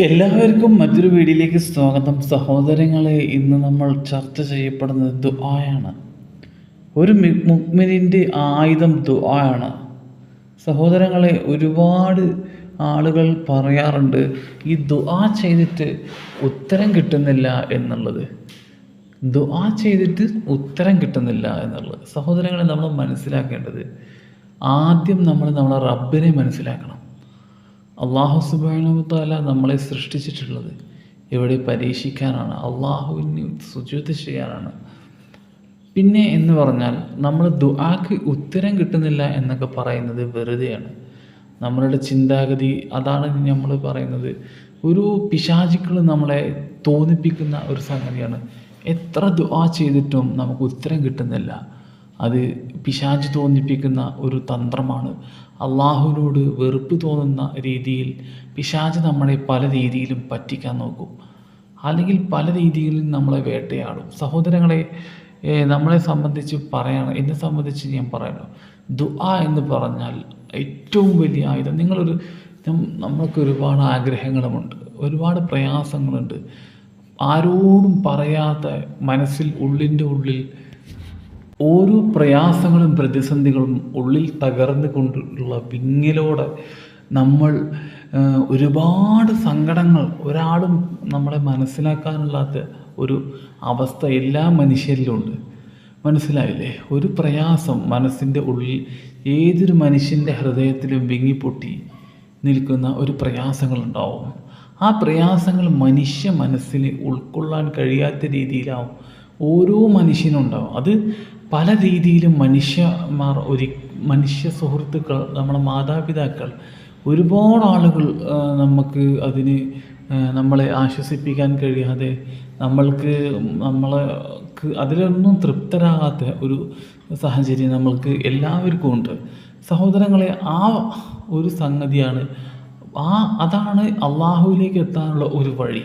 എല്ലാവർക്കും മറ്റൊരു വീഡിയോയിലേക്ക് സ്വാഗതം. സഹോദരങ്ങളെ ഇന്ന് നമ്മൾ ചർച്ച ചെയ്യപ്പെടുന്നത് ദുആയാണ്. ഒരു മുഗ്മിനിന്റെ ആയുധം ദുആയാണ്. സഹോദരങ്ങളെ ഒരുപാട് ആളുകൾ പറയാറുണ്ട് ഈ ദുആ ചെയ്തിട്ട് ഉത്തരം കിട്ടുന്നില്ല എന്നുള്ളത്. ദുആ ചെയ്തിട്ട് ഉത്തരം കിട്ടുന്നില്ല എന്നുള്ളത്. സഹോദരങ്ങളെ നമ്മൾ മനസ്സിലാക്കേണ്ടത് ആദ്യം നമ്മൾ നമ്മളെ റബ്ബിനെ മനസ്സിലാക്കണം. അള്ളാഹു സുബാനുത്താല നമ്മളെ സൃഷ്ടിച്ചിട്ടുള്ളത് ഇവിടെ പരീക്ഷിക്കാനാണ്. അള്ളാഹുവിന് സുജൂത് ചെയ്യാനാണ്. പിന്നെ എന്ന് പറഞ്ഞാൽ നമ്മൾ ദുആക്ക് ഉത്തരം കിട്ടുന്നില്ല എന്നൊക്കെ പറയുന്നത് വെറുതെയാണ്. നമ്മളുടെ ചിന്താഗതി അതാണ് നമ്മൾ പറയുന്നത്. ഒരു പിശാചിക്കൾ നമ്മളെ തോന്നിപ്പിക്കുന്ന ഒരു സംഗതിയാണ്. എത്ര ദുആ ചെയ്തിട്ടും നമുക്ക് ഉത്തരം കിട്ടുന്നില്ല. അത് പിശാച് തോന്നിപ്പിക്കുന്ന ഒരു തന്ത്രമാണ്. അള്ളാഹുവിനോട് വെറുപ്പ് തോന്നുന്ന രീതിയിൽ പിശാച് നമ്മളെ പല രീതിയിലും പറ്റിക്കാൻ നോക്കും. അല്ലെങ്കിൽ പല രീതിയിലും നമ്മളെ വേട്ടയാടും. സഹോദരങ്ങളെ നമ്മളെ സംബന്ധിച്ച് പറയണം. എന്നെ സംബന്ധിച്ച് ഞാൻ പറയണം ദുആ എന്ന് പറഞ്ഞാൽ ഏറ്റവും വലിയ ആയുധം. നിങ്ങളൊരു നമ്മൾക്ക് ഒരുപാട് ആഗ്രഹങ്ങളുമുണ്ട്. ഒരുപാട് പ്രയാസങ്ങളുണ്ട്. ആരോടും പറയാത്ത മനസ്സിൽ ഉള്ളിന്റെ ഉള്ളിൽ ഓരോ പ്രയാസങ്ങളും പ്രതിസന്ധികളും ഉള്ളിൽ തകർന്നു കൊണ്ടുള്ള പിങ്ങിലോടെ നമ്മൾ ഒരുപാട് സങ്കടങ്ങൾ ഒരാളും നമ്മളെ മനസ്സിലാക്കാനില്ലാത്ത ഒരു അവസ്ഥ എല്ലാ മനുഷ്യരിലുമുണ്ട് മനസ്സിലായില്ലേ? ഒരു പ്രയാസം മനസ്സിന്റെ ഉള്ളിൽ ഏതൊരു മനുഷ്യന്റെ ഹൃദയത്തിലും വിങ്ങിപ്പൊട്ടി നിൽക്കുന്ന ഒരു പ്രയാസങ്ങളുണ്ടാവും. ആ പ്രയാസങ്ങൾ മനുഷ്യ മനസ്സിന് ഉൾക്കൊള്ളാൻ കഴിയാത്ത രീതിയിലാവും ഓരോ മനുഷ്യനുണ്ടാവും. അത് പല രീതിയിലും മനുഷ്യന്മാർ ഒരു മനുഷ്യ സുഹൃത്തുക്കൾ നമ്മളെ മാതാപിതാക്കൾ ഒരുപാട് ആളുകൾ നമുക്ക് അതിന് നമ്മളെ ആശ്വസിപ്പിക്കാൻ കഴിയാതെ നമ്മൾക്ക് നമ്മൾക്ക് അതിലൊന്നും തൃപ്തരാകാത്ത ഒരു സാഹചര്യം നമ്മൾക്ക് എല്ലാവർക്കും ഉണ്ട്. സഹോദരങ്ങളെ ആ ഒരു സംഗതിയാണ് ആ അതാണ് അള്ളാഹുവിലേക്ക് എത്താനുള്ള ഒരു വഴി.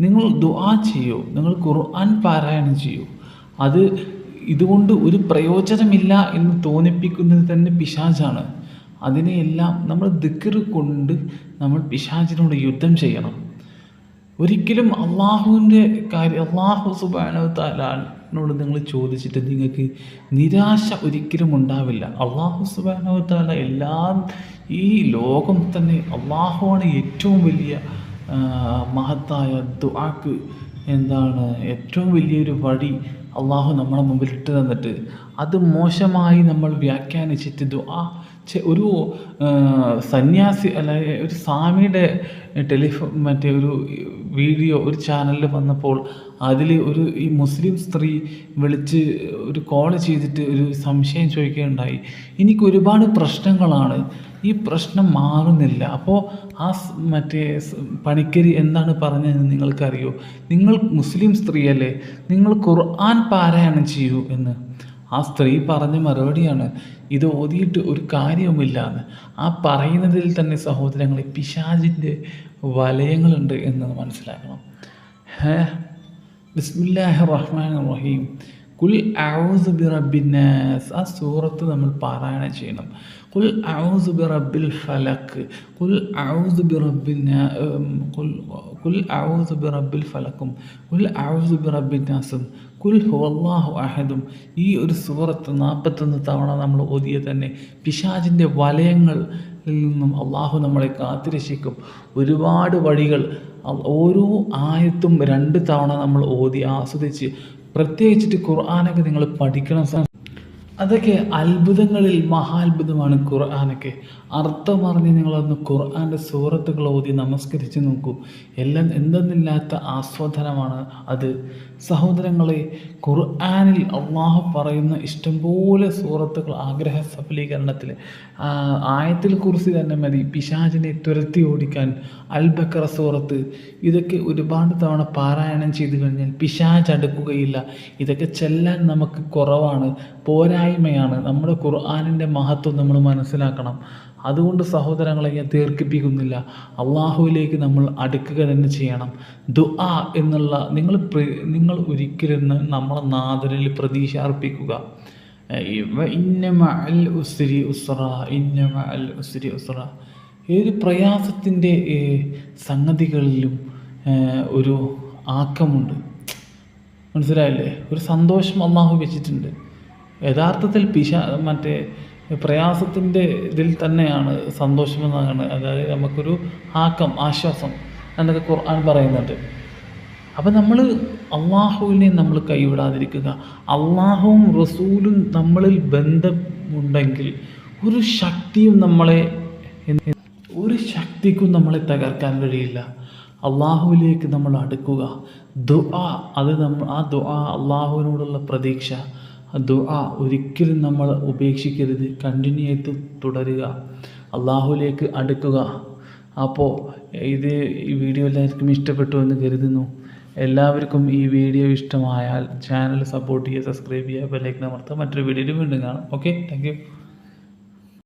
നിങ്ങൾ ദുആ ചെയ്യൂ. നിങ്ങൾ ഖുർആൻ പാരായണം ചെയ്യൂ. അത് ഇതുകൊണ്ട് ഒരു പ്രയോജനമില്ല എന്ന് തോന്നിപ്പിക്കുന്നത് തന്നെ പിശാചാണ്. അതിനെയെല്ലാം നമ്മൾ ദിക്കറ് കൊണ്ട് നമ്മൾ പിശാചിനോട് യുദ്ധം ചെയ്യണം. ഒരിക്കലും അള്ളാഹുവിന്റെ കാര്യം അള്ളാഹു സുബാനോ താലാനോട് നിങ്ങൾ ചോദിച്ചിട്ട് നിങ്ങൾക്ക് നിരാശ ഒരിക്കലും ഉണ്ടാവില്ല. അള്ളാഹു സുബാനോ താല എല്ലാം ഈ ലോകം തന്നെ അള്ളാഹുവാണ് ഏറ്റവും വലിയ മഹത്തായ ദുആക്ക് എന്താണ് ഏറ്റവും വലിയൊരു വഴി അള്ളാഹു നമ്മുടെ മുമ്പിൽ ഇട്ട് തന്നിട്ട്. അത് മോശമായി നമ്മൾ വ്യാഖ്യാനിച്ചിട്ട് ദുആ ഒരു സന്യാസി അല്ല ഒരു സ്വാമിയുടെ ടെലിഫോൺ മറ്റേ ഒരു വീഡിയോ ഒരു ചാനലിൽ വന്നപ്പോൾ അതിൽ ഒരു ഈ മുസ്ലിം സ്ത്രീ വിളിച്ച് ഒരു കോൾ ചെയ്തിട്ട് ഒരു സംശയം ചോദിക്കുകയുണ്ടായി. എനിക്ക് ഒരുപാട് പ്രശ്നങ്ങളാണ്. ഈ പ്രശ്നം മാറുന്നില്ല. അപ്പോൾ ആ മറ്റേ പണിക്കരി എന്താണ് പറഞ്ഞതെന്ന് നിങ്ങൾക്കറിയോ? നിങ്ങൾ മുസ്ലിം സ്ത്രീയല്ലേ നിങ്ങൾ ഖുർആൻ പാരായണം ചെയ്യൂ എന്ന്. ആ സ്ത്രീ പറഞ്ഞ മറുപടിയാണ് ഇത് ഓതിയിട്ട് ഒരു കാര്യവുമില്ല എന്ന് ആ പറയുന്നതിൽ തന്നെ സഹോദരങ്ങളെ പിശാചിന്റെ വലയങ്ങളുണ്ട് എന്ന് മനസ്സിലാക്കണം. ഹേ ബിസ്മില്ലാഹി റഹ്മാൻ റഹീം കുൽ ഔസ് ബി റബ്ബിന്നാസ് ആ സൂറത്ത് നമ്മൾ പാരായണം ചെയ്യണം. കുൽ ഔസ് ബി റബ്ബിൽ ഫലക്ക് കുൽ ഔസ് ബി റബ്ബിന്ന കുൽ കുൽ ഔസ് ഫലക്കും കുൽ ഔസ് റബ്ബിന്നാസും കുൽ ഹുവല്ലാഹു അഹദും. ഈ ഒരു സൂറത്ത് നാൽപ്പത്തൊന്ന് തവണ നമ്മൾ ഓതിയ തന്നെ പിശാജിന്റെ വലയങ്ങളിൽ നിന്നും അള്ളാഹു നമ്മളെ കാത്തിരക്ഷിക്കും. ഒരുപാട് വഴികൾ ഓരോ ആയത്തും രണ്ട് തവണ നമ്മൾ ഓതി ആസ്വദിച്ച് പ്രത്യേകിച്ചിട്ട് ഖുർആാനൊക്കെ നിങ്ങൾ പഠിക്കണം അതൊക്കെ അത്ഭുതങ്ങളിൽ മഹാത്ഭുതമാണ് ഖുർആാനൊക്കെ. അർത്ഥമറിഞ്ഞ് നിങ്ങളൊന്ന് ഖുർആാന്റെ സൂറത്തുകൾ ഓതി നമസ്കരിച്ച് നോക്കൂ. എല്ലാം എന്തെന്നില്ലാത്ത ആസ്വാദനമാണ് അത്. സഹോദരങ്ങളെ ഖുർആാനിൽ അള്ളാഹു പറയുന്ന ഇഷ്ടംപോലെ സൂറത്തുകൾ ആഗ്രഹ സഫലീകരണത്തിൽ ആയത്തിൽ കുറിച്ച് തന്നെ മതി. പിശാചിനെ തുരത്തി ഓടിക്കാൻ അൽബക്കറ സൂറത്ത്. ഇതൊക്കെ ഒരുപാട് തവണ പാരായണം ചെയ്തു കഴിഞ്ഞാൽ പിശാച് അടുക്കുകയില്ല. ഇതൊക്കെ ചെല്ലാൻ നമുക്ക് കുറവാണ്. പോരായ്മയാണ് നമ്മുടെ ഖുർആാനിന്റെ മഹത്വം നമ്മൾ മനസ്സിലാക്കണം. അതുകൊണ്ട് സഹോദരങ്ങളെ ഞാൻ തീർക്കിപ്പിക്കുന്നില്ല അള്ളാഹുവിലേക്ക് നമ്മൾ അടുക്കുക തന്നെ ചെയ്യണം. ദുആ എന്നുള്ള നിങ്ങൾ നിങ്ങൾ ഒരിക്കലും നമ്മളെ നാദരിൽ പ്രതീക്ഷ അർപ്പിക്കുക. ഉസ്രി ഉസ്ര ഉസ്രി ഉസ്ര ഏത് പ്രയാസത്തിന്റെ സംഗതികളിലും ഒരു ആക്കമുണ്ട്. മനസ്സിലായില്ലേ? ഒരു സന്തോഷം അള്ളാഹു വെച്ചിട്ടുണ്ട്. യഥാർത്ഥത്തിൽ പിശ മറ്റേ പ്രയാസത്തിന്റെ ഇതിൽ തന്നെയാണ് സന്തോഷമെന്നാണ്. അതായത് നമുക്കൊരു ആക്കം ആശ്വാസം എന്നൊക്കെ ഖുർആൻ പറയുന്നുണ്ട്. അപ്പം നമ്മൾ അള്ളാഹുവിനെ നമ്മൾ കൈവിടാതിരിക്കുക അള്ളാഹുവും റസൂലും നമ്മളിൽ ബന്ധമുണ്ടെങ്കിൽ ഒരു ശക്തിയും നമ്മളെ ഒരു ശക്തിക്കും നമ്മളെ തകർക്കാൻ കഴിയില്ല. അള്ളാഹുവിലേക്ക് നമ്മൾ അടുക്കുക. ദുആ അത് നമ്മൾ ആ ദുആ അള്ളാഹുവിനോടുള്ള പ്രതീക്ഷ. ദുആ ഒരിക്കലും നമ്മൾ ഉപേക്ഷിക്കരുത്. കണ്ടിന്യൂ ചെയ്ത് തുടരുക. അള്ളാഹുലേക്ക് അടുക്കുക. അപ്പോൾ ഇത് ഈ വീഡിയോ എല്ലാവർക്കും ഇഷ്ടപ്പെട്ടു എന്ന് കരുതുന്നു. എല്ലാവർക്കും ഈ വീഡിയോ ഇഷ്ടമായാൽ ചാനൽ സപ്പോർട്ട് ചെയ്യുക സബ്സ്ക്രൈബ് ചെയ്യുക ബെല്ലൈക്കൻ അമർത്തുക. മറ്റൊരു വീഡിയോയിൽ വീണ്ടും കാണാം. Okay thank